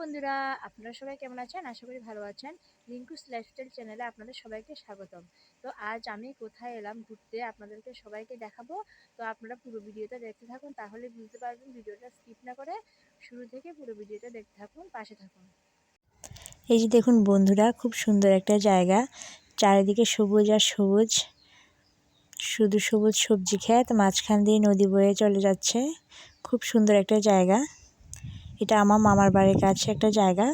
বন্ধুরা, আপনারা সবাই কেমন আছেন? আশা করি ভালো আছেন। রিঙ্কুস লাইফস্টাইল চ্যানেলে আপনাদের সবাইকে স্বাগতম। তো আজ আমি কোথায় এলাম, ঘুরতে আপনাদেরকে সবাইকে দেখাবো। তো আপনারা পুরো ভিডিওটা দেখতে থাকুন, তাহলে বুঝতে পারবেন ভিডিওটা স্কিপ না করে শুরু থেকে পুরো ভিডিওটা দেখতে থাকুন, পাশে থাকুন। এই যে দেখুন বন্ধুরা, খুব সুন্দর একটা জায়গা। চারিদিকে সবুজ আর সবুজ। শুধু সবুজ সবজি খেত মাঝখান দিয়ে নদী বয়ে চলে যাচ্ছে। খুব সুন্দর একটা জায়গা। এটা আমার মামার বাড়ির কাছে একটা জায়গা।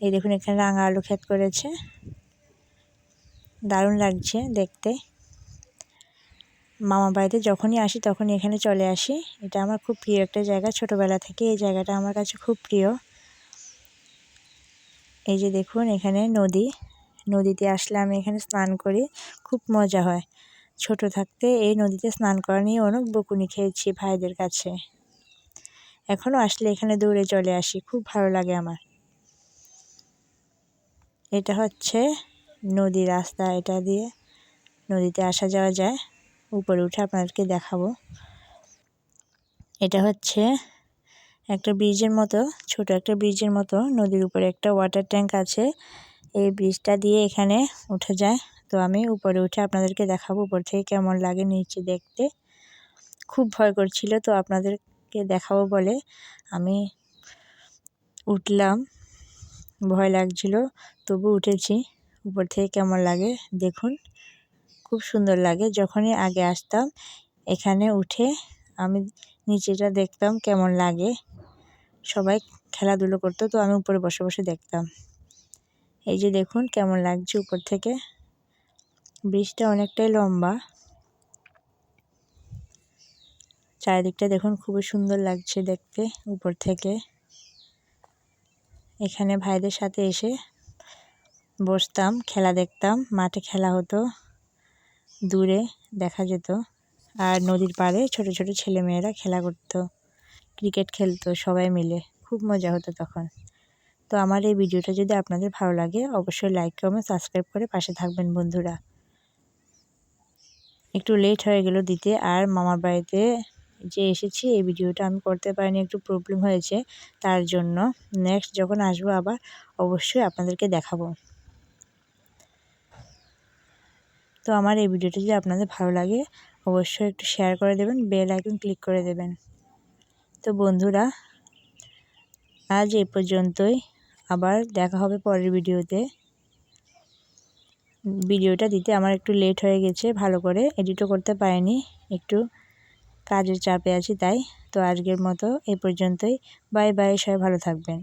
এই দেখুন, এখানে রাঙা আলু ক্ষেত করেছে। দারুণ লাগছে দেখতে। মামা বাড়িতে যখনই আসি, তখনই এখানে চলে আসি। এটা আমার খুব প্রিয় একটা জায়গা। ছোটোবেলা থেকে এই জায়গাটা আমার কাছে খুব প্রিয়। এই যে দেখুন, এখানে নদী। নদীতে আসলে আমি এখানে স্নান করি। খুব মজা হয়। ছোট থাকতে এই নদীতে স্নান করা নিয়ে অনেক বকুনি খেয়েছি ভাইদের কাছে। এখনও আসলে এখানে দৌড়ে চলে আসি, খুব ভালো লাগে আমার। এটা হচ্ছে নদী রাস্তা এটা দিয়ে। নদীতে আসা যাওয়া যায়, উপরে উঠে আপনাদেরকে দেখাবো। এটা হচ্ছে একটা ব্রিজের মতো, ছোট একটা ব্রিজের মতো, নদীর উপরে একটা ওয়াটার ট্যাঙ্ক আছে। এই ব্রিজটা দিয়ে এখানে উঠে যায়। তো আমি উপরে উঠে আপনাদেরকে দেখাবো, উপর থেকে কেমন লাগে নিচে দেখতে। খুব ভয় করছিল তো আপনাদেরকে দেখাবো বলে আমি উঠলাম। ভয় লাগছিল, তবু উঠেছি। উপর থেকে কেমন লাগে দেখুন। খুব সুন্দর লাগে, যখনই আগে আসতাম, এখানে উঠে আমি নিচেটা দেখতাম কেমন লাগে। সবাই খেলাধুলো করতো, তো আমি উপরে বসে বসে দেখতাম। এই যে দেখুন কেমন লাগছে উপর থেকে। ব্রিজটা অনেকটাই লম্বা। চারিদিকটা দেখুন খুবই সুন্দর লাগছে দেখতে উপর থেকে। এখানে ভাইদের সাথে এসে বসতাম, খেলা দেখতাম, মাঠে খেলা হতো, দূরে দেখা যেত। আর নদীর পাড়ে ছোট ছোট ছেলেমেয়েরা খেলা করতো, ক্রিকেট খেলতো সবাই মিলে, খুব মজা হতো তখন। তো আমার এই ভিডিওটা যদি আপনাদের ভালো লাগে, অবশ্যই লাইক কমেন্ট সাবস্ক্রাইব করে পাশে থাকবেন বন্ধুরা। একটু লেট হয়ে গেল দিতে, আর মামার বাড়িতে যে এসেছি, এই ভিডিওটা আমি করতে পারিনি, একটু প্রবলেম হয়েছে। তার জন্য নেক্সট যখন আসব আবার অবশ্যই আপনাদেরকে দেখাবো। তো আমার এই ভিডিওটা যদি আপনাদের ভালো লাগে, অবশ্যই একটু শেয়ার করে দেবেন বেল আইকন ক্লিক করে দেবেন। তো বন্ধুরা, আজ এ পর্যন্তই। আবার দেখা হবে পরের ভিডিওতে। ভিডিওটা দিতে আমার একটু লেট হয়ে গেছে, ভালো করে এডিটও করতে পারিনি, একটু কাজের চাপে আছি তাই। তো আজকের মতো এ পর্যন্তই। বাই বাই সবাই ভালো থাকবেন।